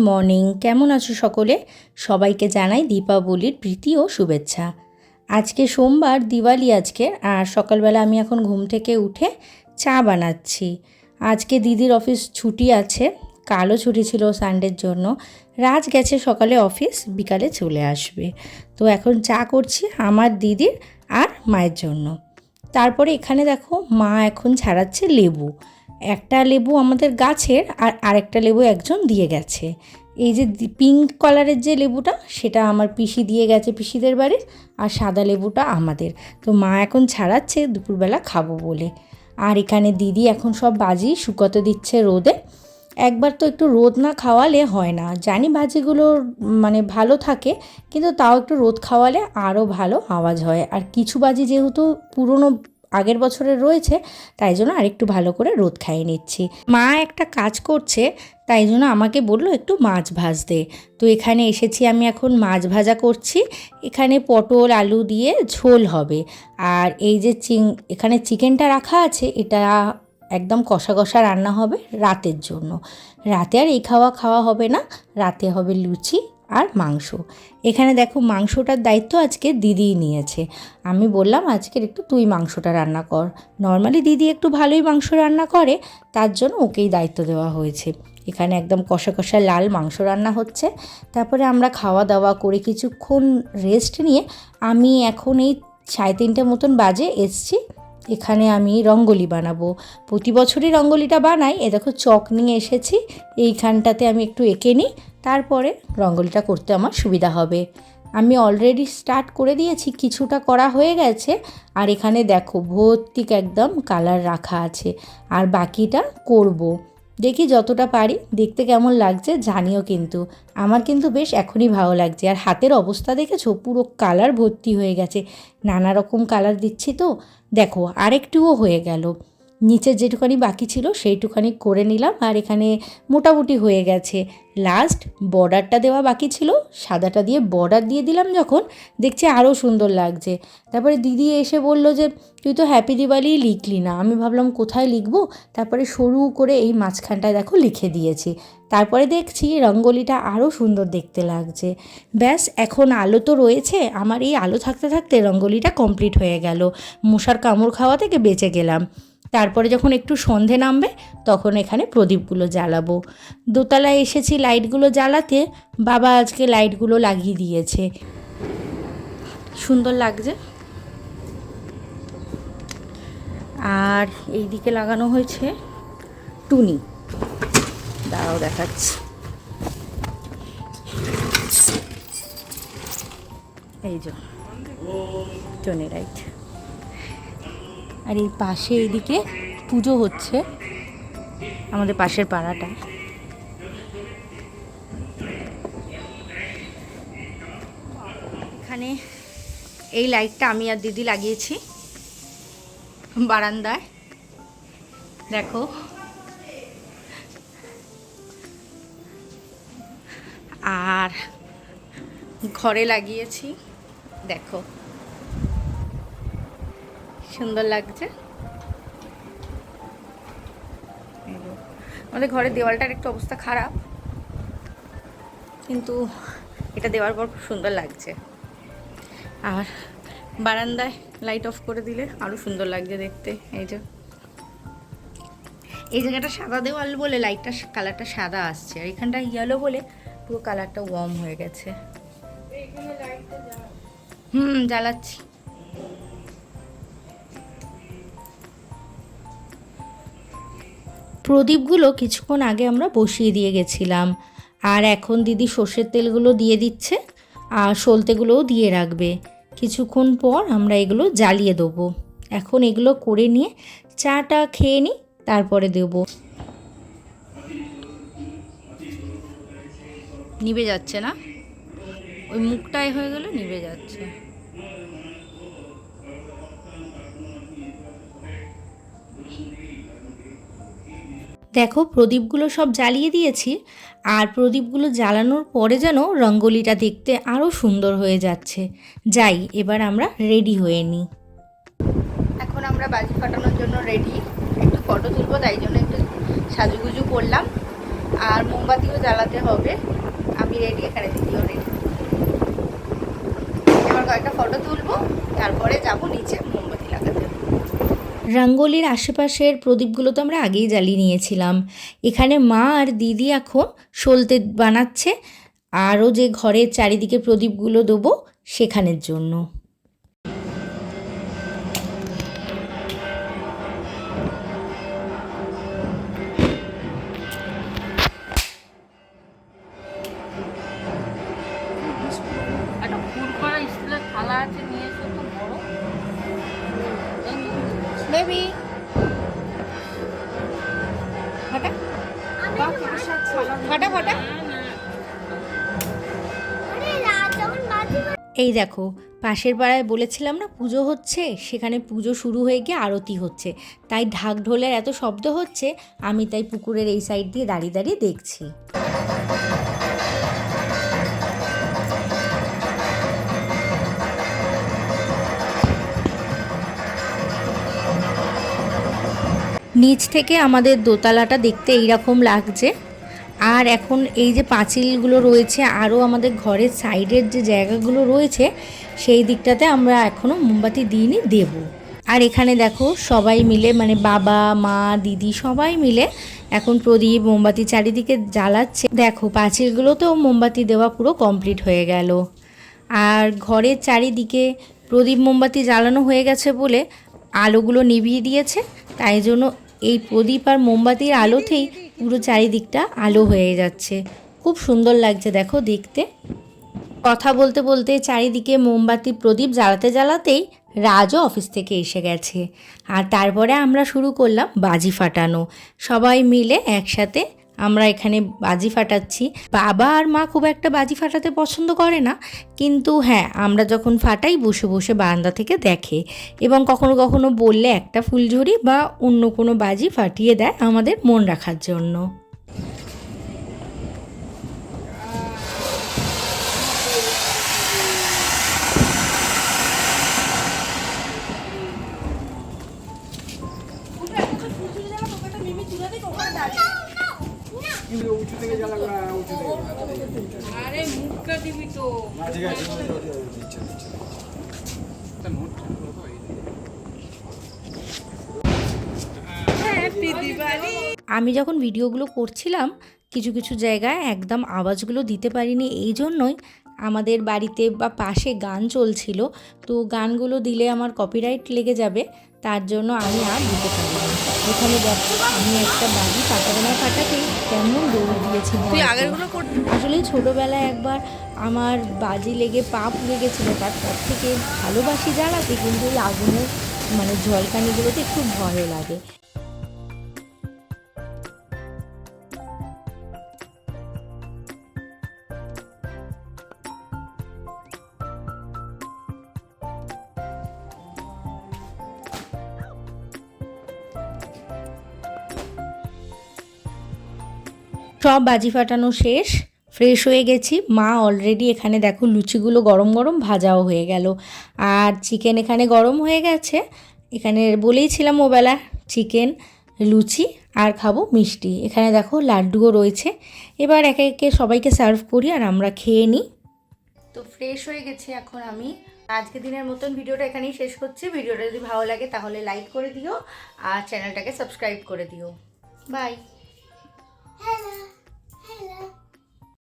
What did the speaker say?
Morning. কেমন আছো সকলে? সবাইকে জানাই দীপাবলির প্রীতি ও শুভেচ্ছা। আজকে সোমবার, দিওয়ালি আজকে, আর সকালবেলা আমি এখন ঘুম থেকে উঠে চা বানাচ্ছি। আজকে দিদির অফিস ছুটি আছে কালো ছুটি ছিল সানডের জন্য। রাজ গেছে সকালে অফিস, বিকালে চলে আসবে। তো এখন চা করছি আমার দিদির আর মায়ের জন্য। তারপরে এখানে দেখো মা এখন ছাড়াচ্ছে লেবু। একটা লেবু আমাদের গাছের আর আরেকটা লেবু একজন দিয়ে গেছে। এই যে পিঙ্ক কালারের যে লেবুটা, সেটা আমার পিসি দিয়ে গেছে পিসিদের বাড়ির আর সাদা লেবুটা আমাদের। তো মা এখন ছাড়াচ্ছে, দুপুরবেলা খাব বলে। আর এখানে দিদি এখন সব বাজি শুকোতে দিচ্ছে রোদে। একবার তো একটু রোদ না খাওয়ালে হয় না। জানি বাজিগুলো মানে ভালো থাকে, কিন্তু তাও একটু রোদ খাওয়ালে আরও ভালো আওয়াজ হয়। আর কিছু বাজি যেহেতু পুরনো আগের বছরের রয়েছে, তাই জন্য আরেকটু ভালো করে রোদ খাইয়ে নিচ্ছি। মা একটা কাজ করছে, তাই জন্য আমাকে বলল একটু মাছ ভাজতে। তো এখানে এসেছি আমি এখন মাছ ভাজা করছি, এখানে পটল, আলু দিয়ে ঝোল হবে। আর এই যে চিং, এখানে চিকেনটা রাখা আছে, এটা একদম কষা কষা রান্না হবে রাতের জন্য। রাতে আর এই খাওয়া খাওয়া হবে না, রাতে হবে লুচি আর মাংস। এখানে দেখো মাংসটার দায়িত্ব আজকে দিদিই নিয়েছে। আমি বললাম, আজকের একটু তুই মাংসটা রান্না কর। নর্মালি দিদি একটু ভালোই মাংস রান্না করে, তার জন্য ওকেই দায়িত্ব দেওয়া হয়েছে। এখানে একদম কষা কষা লাল মাংস রান্না হচ্ছে। তারপরে আমরা খাওয়া দাওয়া করে কিছুক্ষণ রেস্ট নিয়ে আমি এখন এই সাড়ে তিনটে মতন বাজে এসছি। এখানে আমি রঙ্গোলি বানাবো। প্রতি বছরই রঙ্গোলিটা বানাই। এ দেখো, চক নিয়ে এসেছি। এইখানটাতে আমি একটু এঁকে নিই। তারপরে রঙ্গোলিটা করতে আমার সুবিধা হবে। আমি অলরেডি স্টার্ট করে দিয়েছি। কিছুটা করা হয়ে গেছে। আর এখানে দেখো ভর্তিক একদম কালার রাখা আছে। আর বাকিটা করব। দেখি যতটা পারি, দেখতে কেমন লাগছে, জানিও কিন্তু। আমার কিন্তু বেশ এখনই ভালো লাগছে। আর হাতের অবস্থা দেখেছ? পুরো কালার ভর্তি হয়ে গেছে। নানা রকম কালার দিচ্ছি তো। দেখো, আরেকটুও হয়ে গেল। নিচে যেটুখানি বাকি ছিল সেইটুখানি করে নিলাম আর এখানে মোটামুটি হয়ে গেছে। লাস্ট বর্ডারটা দেওয়া বাকি ছিল, সাদাটা দিয়ে বর্ডার দিয়ে দিলাম যখন, দেখছি আরও সুন্দর লাগছে। তারপরে দিদি এসে বলল যে, তুই তো হ্যাপি দিওয়ালি লিখলি না। আমি ভাবলাম, কোথায় লিখব? তারপরে সরু করে এই মাঝখানটায় দেখো লিখে দিয়েছি। তারপরে দেখছি রঙ্গোলিটা আরও সুন্দর দেখতে লাগছে। ব্যাস, এখন আলো তো রয়েছে। আমার এই আলো থাকতে থাকতে রঙ্গোলিটা কমপ্লিট হয়ে গেল। মশার কামড় খাওয়া থেকে বেঁচে গেলাম। তারপরে যখন একটু সন্ধে নামবে, তখন এখানে প্রদীপগুলো জ্বালাবো। দোতলায় এসেছি লাইটগুলো জ্বালাতে, বাবা আজকে লাইটগুলো লাগিয়ে দিয়েছে। সুন্দর লাগছে। আর এই দিকে লাগানো হয়েছে টুনি। দাঁড়াও দেখাচ্ছি। এই যে, টুনি লাইট আর এই পাশে এইদিকে পুজো হচ্ছে আমাদের পাশের পাড়াটায় এখানে এই লাইটটা আমি আর দিদি লাগিয়েছি বারান্দায়। দেখো। আর ঘরে লাগিয়েছি, দেখো। সুন্দর লাগছে। আমাদের ঘরের দেওয়ালটার একটু অবস্থা খারাপ, কিন্তু এটা দেওয়ার পর খুব সুন্দর লাগছে। আর বারান্দায় লাইট অফ করে দিলে আরও সুন্দর লাগছে দেখতে, এই যে। এই জায়গাটা সাদা দেওয়াল বলে লাইটটা কালারটা সাদা আসছে, আর এখানটা ইয়েলো বলে পুরো কালারটা ওয়ার্ম হয়ে গেছে। হুম, জ্বালাচ্ছি। প্রদীপগুলো কিছুক্ষণ আগে আমরা বসিয়ে দিয়ে গেছিলাম। আর এখন দিদি সর্ষের তেলগুলো দিয়ে দিচ্ছে আর সলতেগুলোও দিয়ে রাখবে। কিছুক্ষণ পর আমরা এগুলো জ্বালিয়ে দেবো। এখন এগুলো করে নিয়ে চাটা খেয়ে নিই, তারপরে দেব। নিভে যাচ্ছে না? ওই মুখটাই হয়ে গেলে নিভে যাচ্ছে। দেখো, প্রদীপগুলো সব জ্বালিয়ে দিয়েছি আর প্রদীপগুলো জ্বালানোর পরে যেন রঙ্গোলিটা দেখতে আরও সুন্দর হয়ে যাচ্ছে। যাই, এবার আমরা রেডি হয়ে নিই। এখন আমরা বাজি ফাটানোর জন্য রেডি। একটু ফটো তুলবো, তাই জন্য একটু সাজুগুজু করলাম। আর মোমবাতিও জ্বালাতে হবে। আমি রেডি এখানে দিদিও রেডি এবার কয়েকটা ফটো তুলবো, তারপরে যাব নিচে রঙ্গোলির আশেপাশের প্রদীপগুলো তো আমরা আগেই জ্বালিয়ে নিয়েছিলাম। এখানে মা আর দিদি এখন সলতে বানাচ্ছে। আরও যে ঘরের চারিদিকে প্রদীপগুলো দেবো সেখানের জন্য। বেবি এই দেখো, পাশের পাড়ায় বলেছিলাম না পুজো হচ্ছে? সেখানে পুজো শুরু হয়ে গিয়ে আরতি হচ্ছে। তাই ঢাক ঢোলের এত শব্দ হচ্ছে, আমি তাই পুকুরের এই সাইড দিয়ে দাঁড়িয়ে দাঁড়িয়ে দেখছি। নিচ থেকে আমাদের দোতলাটা দেখতে এইরকম লাগছে। আর এখন এই যে পাঁচিলগুলো রয়েছে, আরও আমাদের ঘরের সাইডের যে জায়গাগুলো রয়েছে, সেই দিকটাতে আমরা এখনও মোমবাতি দিইনি, দেব। আর এখানে দেখো সবাই মিলে মানে বাবা, মা, দিদি সবাই মিলে এখন প্রদীপ মোমবাতি চারিদিকে জ্বালাচ্ছে। দেখো পাঁচিলগুলোতেও মোমবাতি দেওয়া পুরো কমপ্লিট হয়ে গেল। আর ঘরের চারিদিকে প্রদীপ মোমবাতি জ্বালানো হয়ে গেছে বলে আলোগুলো নিভিয়ে দিয়েছে, তাই জন্য এই প্রদীপ আর মোমবাতির আলোতেই পুরো চারিদিকটা আলো হয়ে যাচ্ছে। খুব সুন্দর লাগছে, দেখো দেখতে। কথা বলতে বলতে চারিদিকে মোমবাতি প্রদীপ জ্বালাতে জ্বালাতেই রাজও অফিস থেকে এসে গেছে। আর তারপরে আমরা শুরু করলাম বাজি ফাটানো। সবাই মিলে একসাথে আমরা এখানে বাজি ফাটাচ্ছি। বাবা আর মা খুব একটা বাজি ফাটাতে পছন্দ করে না। কিন্তু হ্যাঁ আমরা যখন ফাটাই, বসে বসে বারান্দা থেকে দেখে এবং কখনো কখনো বললে একটা ফুলঝুরি বা অন্য কোনো বাজি ফাটিয়ে দেয় আমাদের মন রাখার জন্য। আমি যখন ভিডিওগুলো করছিলাম, কিছু কিছু জায়গায় একদম আওয়াজগুলো দিতে পারিনি, এই জন্যই আমাদের বাড়িতে বা পাশে গান চলছিল। তো গানগুলো দিলে আমার কপিরাইট লেগে যাবে। তার জন্য আমি আর দিতে পারিনি এখানে দেখো আমি একটা বাড়ি পাতাবেলা কাটাতে কেমন দৌড় দিয়েছি আসলে ছোটোবেলায় একবার আমার বাজি লেগে পা পুড়ে গেছিল তারপর থেকে ভালোবাসি জ্বালাতে কিন্তু ওই আগুনের মানে ঝলকানিগুলোতে একটু ভয় লাগে। সব বাজি ফাটানো শেষ। ফ্রেশ হয়ে গেছি। মা অলরেডি এখানে দেখো লুচিগুলো গরম গরম ভাজাও হয়ে গেল। আর চিকেন এখানে গরম হয়ে গেছে। এখানে বলেইছিলাম ওবেলা চিকেন লুচি আর খাব মিষ্টি। এখানে দেখো লাড্ডুও রয়েছে। এবার একে একে সবাইকে সার্ভ করি আর আমরা খেয়ে নিই। তো ফ্রেশ হয়ে গেছি এখন আমি। আজকে দিনের মতন ভিডিওটা এখানেই শেষ করছি। ভিডিওটা যদি ভালো লাগে তাহলে লাইক করে দিও। আর চ্যানেলটাকে সাবস্ক্রাইব করে দিও। Bye Hello, hello.